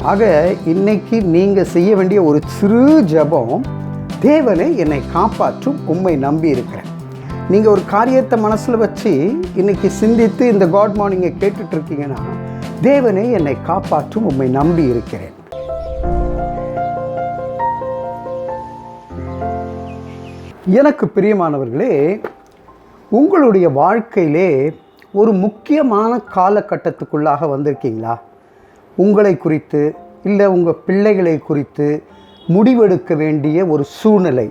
ஆக இன்னைக்கு நீங்கள் செய்ய வேண்டிய ஒரு சிறு ஜபம் தேவனை என்னை காப்பாற்றும் உம்மை நம்பி இருக்கிறேன். நீங்கள் ஒரு காரியத்தை மனசில் வச்சு இன்னைக்கு சிந்தித்து இந்த காட் மார்னிங்கை கேட்டுட்டு இருக்கீங்கன்னா தேவனை என்னை காப்பாற்றும் உம்மை நம்பி இருக்கிறேன். எனக்கு பிரியமானவர்களே உங்களுடைய வாழ்க்கையிலே ஒரு முக்கியமான காலகட்டத்துக்குள்ளாக வந்திருக்கீங்களா? உங்களை குறித்து இல்லை உங்கள் பிள்ளைகளை குறித்து முடிவெடுக்க வேண்டிய ஒரு சூழ்நிலை.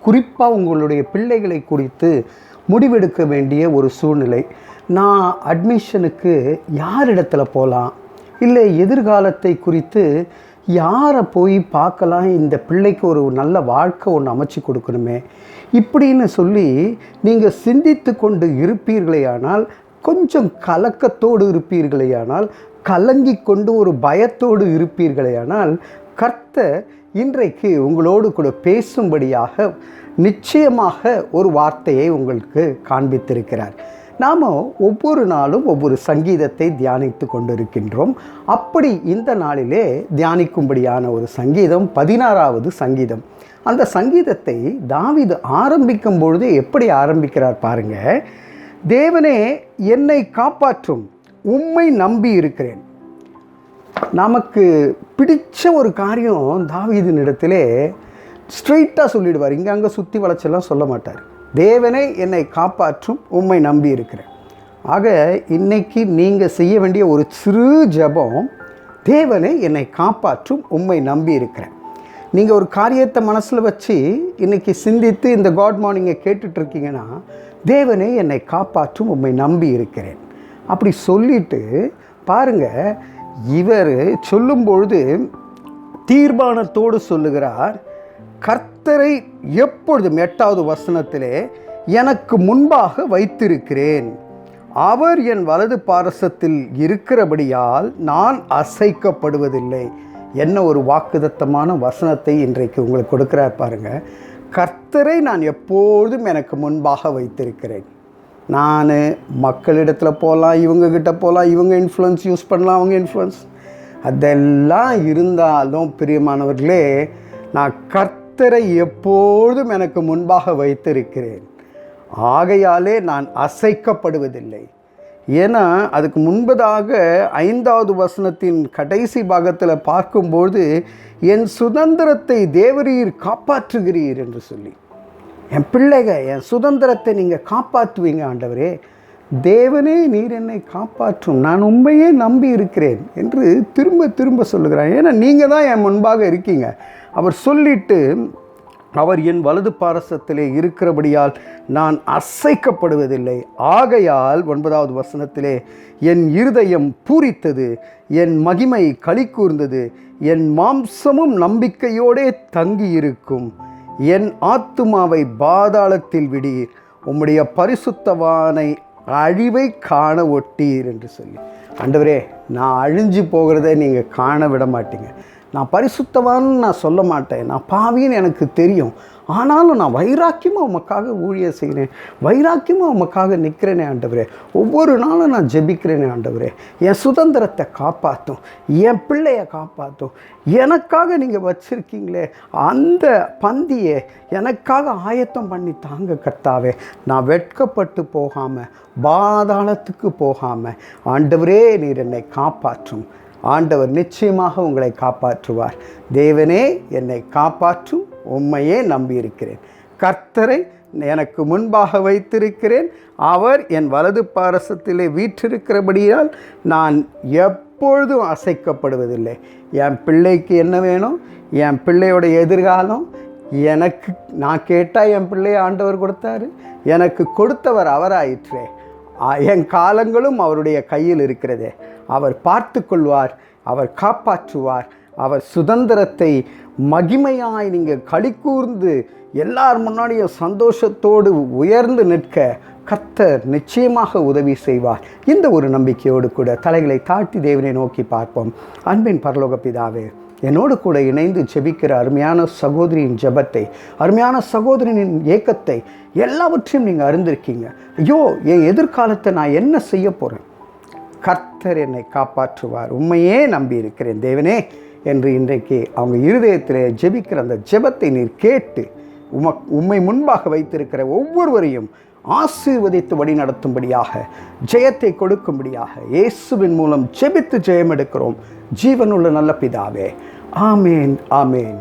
குறிப்பாக உங்களுடைய பிள்ளைகளை குறித்து முடிவெடுக்க வேண்டிய ஒரு சூழ்நிலை. நான் அட்மிஷனுக்கு யார் இடத்துல போகலாம்? இல்லை எதிர்காலத்தை குறித்து யாரை போய் பார்க்கலாம்? இந்த பிள்ளைக்கு ஒரு நல்ல வாழ்க்கை ஒன்று அமைச்சு கொடுக்கணுமே. இப்படின்னு சொல்லி நீங்கள் சிந்தித்து கொண்டு இருப்பீர்களேயானால் கொஞ்சம் கலக்கத்தோடு இருப்பீர்களேயானால் கலங்கி கொண்டு ஒரு பயத்தோடு இருப்பீர்களேயானால் கர்த்தர் இன்றைக்கு உங்களோடு கூட பேசும்படியாக நிச்சயமாக ஒரு வார்த்தையை உங்களுக்கு காண்பித்திருக்கிறார். நாம் ஒவ்வொரு நாளும் ஒவ்வொரு சங்கீதத்தை தியானித்து கொண்டிருக்கின்றோம். அப்படி இந்த நாளிலே தியானிக்கும்படியான ஒரு சங்கீதம் பதினாறாவது சங்கீதம். அந்த சங்கீதத்தை தாவிது ஆரம்பிக்கும் பொழுது எப்படி ஆரம்பிக்கிறார் பாருங்க. தேவனே என்னை காப்பாற்றும். உம்மை நம்பி இருக்கிறேன். நமக்கு பிடிச்ச ஒரு காரியம் தாவீதின் இடத்திலே ஸ்ட்ரெயிட்டாக சொல்லிடுவார். இங்கே அங்கே சுற்றி வளச்செல்லாம் சொல்ல மாட்டார். தேவனை என்னை காப்பாற்றும் உம்மை நம்பி இருக்கிறேன். ஆக இன்னைக்கு நீங்கள் செய்ய வேண்டிய ஒரு சிறு ஜெபம் தேவனை என்னை காப்பாற்றும் உம்மை நம்பி இருக்கிறேன். நீங்கள் ஒரு காரியத்தை மனசில் வச்சு இன்னைக்கு சிந்தித்து இந்த காட் மார்னிங்கை கேட்டுட்ருக்கீங்கன்னா தேவனை என்னை காப்பாற்றும் உம்மை நம்பி இருக்கிறேன். அப்படி சொல்லிட்டு பாருங்க இவர் சொல்லும்பொழுது தீர்மானத்தோடு சொல்லுகிறார் கர்த்தரை எப்பொழுதும் எட்டாவது வசனத்திலே எனக்கு முன்பாக வைத்திருக்கிறேன். அவர் என் வலது பாரசத்தில் இருக்கிறபடியால் நான் அசைக்கப்படுவதில்லை. என்ன ஒரு வாக்குதத்தமான வசனத்தை இன்றைக்கு உங்களுக்கு கொடுக்கிறார் பாருங்கள் கர்த்தரை நான் எப்பொழுதும் எனக்கு முன்பாக வைத்திருக்கிறேன். நான் மக்களிடத்தில் போகலாம் இவங்கக்கிட்ட போகலாம் இவங்க இன்ஃப்ளூயன்ஸ் யூஸ் பண்ணலாம் அவங்க இன்ஃப்ளூயன்ஸ் அதெல்லாம் இருந்தாலும் பிரியமானவர்களே நான் கர்த்தரை எப்பொழுதும் எனக்கு முன்பாக வைத்திருக்கிறேன். ஆகையாலே நான் அசைக்கப்படுவதில்லை. ஏன்னா அதுக்கு முன்பதாக ஐந்தாவது வசனத்தின் கடைசி பாகத்தில் பார்க்கும்போது என் சுதந்திரத்தை தேவரீர் காப்பாற்றுகிறீர் என்று சொல்லி. என் பிள்ளைக என் சுதந்திரத்தை நீங்கள் காப்பாற்றுவீங்க ஆண்டவரே. தேவனே நீர் என்னை காப்பாற்றும். நான் உண்மையே நம்பி இருக்கிறேன் என்று திரும்ப திரும்ப சொல்லுகிறான் ஏன்னா நீங்கள் தான் என் முன்பாக இருக்கீங்க. அவர் சொல்லிட்டு அவர் என் வலது பாரசத்திலே இருக்கிறபடியால் நான் அசைக்கப்படுவதில்லை. ஆகையால் ஒன்பதாவது வசனத்திலே என் இருதயம் பூரித்தது என் மகிமை களி கூர்ந்தது என் மாம்சமும் நம்பிக்கையோடே தங்கியிருக்கும். என் ஆத்துமாவை பாதாளத்தில் விடீர். உம்முடைய பரிசுத்தவானை அழிவை காண ஒட்டீர் என்று சொல்லி. ஆண்டவரே நான் அழிஞ்சு போகிறத நீங்கள் காண விட மாட்டீங்க. நான் பரிசுத்தவான்னு நான் சொல்ல மாட்டேன். நான் பாவின்னு எனக்கு தெரியும். ஆனாலும் நான் வைராக்கியமாக உமக்காக ஊழியர் செய்கிறேன். வைராக்கியமாக உமக்காக நிற்கிறேனே ஆண்டவரே. ஒவ்வொரு நாளும் நான் ஜெபிக்கிறேனே ஆண்டவரே. என் சுதந்திரத்தை காப்பாற்றும் என் பிள்ளையை காப்பாற்றும் எனக்காக நீங்கள் வச்சுருக்கீங்களே. அந்த பந்தியை எனக்காக ஆயத்தம் பண்ணி தாங்க கர்த்தாவே. நான் வெட்கப்பட்டு போகாமல் பாதாளத்துக்கு போகாமல் ஆண்டவரே நீர் என்னை காப்பாற்றும். ஆண்டவர் நிச்சயமாக உங்களை காப்பாற்றுவார். தேவனே என்னை காப்பாற்றும். உண்மையே நம்பியிருக்கிறேன். கர்த்தரை எனக்கு முன்பாக வைத்திருக்கிறேன். அவர் என் வலது பாரசத்திலே வீற்றிருக்கிறபடியால் நான் எப்பொழுதும் அசைக்கப்படுவதில்லை. என் பிள்ளைக்கு என்ன வேணும்? என் பிள்ளையோட எதிர்காலம்? எனக்கு நான் கேட்டால் என் பிள்ளையை ஆண்டவர் கொடுத்தாரு. எனக்கு கொடுத்தவர் அவராயிற்றே. என் காலங்களும் அவருடைய கையில் இருக்கிறதே. அவர் பார்த்து கொள்வார் அவர் காப்பாற்றுவார் அவர் சுதந்திரத்தை மகிமையாய் நீங்கள் களி கூர்ந்து எல்லார் முன்னாடியும் சந்தோஷத்தோடு உயர்ந்து நிற்க கர்த்தர் நிச்சயமாக உதவி செய்வார். இந்த ஒரு நம்பிக்கையோடு கூட தலைகளை தாழ்த்தி தேவனை நோக்கி பார்ப்போம். அன்பின் பரலோக பிதாவே என்னோடு கூட இணைந்து ஜெபிக்கிற அருமையான சகோதரியின் ஜெபத்தை அருமையான சகோதரனின் ஏக்கத்தை எல்லாவற்றையும் நீங்கள் அறிந்திருக்கீங்க. ஐயோ என் எதிர்காலத்தை நான் என்ன செய்ய போகிறேன் கர்த்தர் என்னை காப்பாற்றுவார். உண்மையே நம்பி இருக்கிறேன் தேவனே என்று இன்றைக்கு அவங்க இருதயத்தில் ஜெபிக்கிற அந்த ஜெபத்தை நீர் கேட்டு உமக் உம்மை முன்பாக வைத்திருக்கிற ஒவ்வொருவரையும் ஆசீர்வதித்து வழி நடத்தும்படியாக ஜெயத்தை கொடுக்கும்படியாக இயேசுவின் மூலம் ஜெபித்து ஜெயம் எடுக்கிறோம் ஜீவனுள்ள நல்ல பிதாவே. ஆமேன் ஆமேன்.